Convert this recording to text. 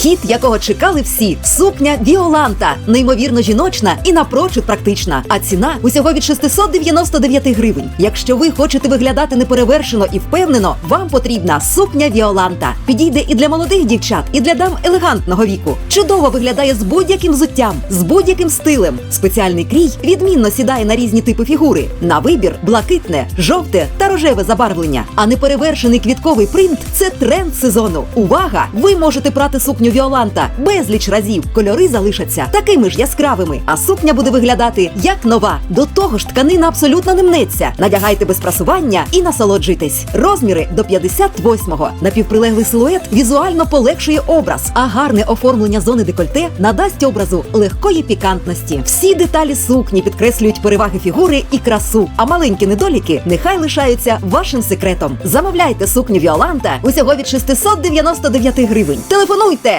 Хіт, якого чекали всі. Сукня Віоланта. Неймовірно жіночна і напрочуд практична. А ціна усього від 699 гривень. Якщо ви хочете виглядати неперевершено і впевнено, вам потрібна сукня Віоланта. Підійде і для молодих дівчат, і для дам елегантного віку. Чудово виглядає з будь-яким взуттям, з будь-яким стилем. Спеціальний крій відмінно сідає на різні типи фігури. На вибір блакитне, жовте рожеве забарвлення. А неперевершений квітковий принт це тренд сезону. Увага! Ви можете прати сукню Віоланта безліч разів. Кольори залишаться такими ж яскравими, а сукня буде виглядати як нова. До того ж, тканина абсолютно не мнеться. Надягайте без прасування і насолоджуйтесь. Розміри до 58-го. Напівприлеглий силует візуально полегшує образ, а гарне оформлення зони декольте надасть образу легкої пікантності. Всі деталі сукні підкреслюють переваги фігури і красу. А маленькі недоліки нехай лишаються вашим секретом. Замовляйте сукню Віоланта усього від 699 гривень. Телефонуйте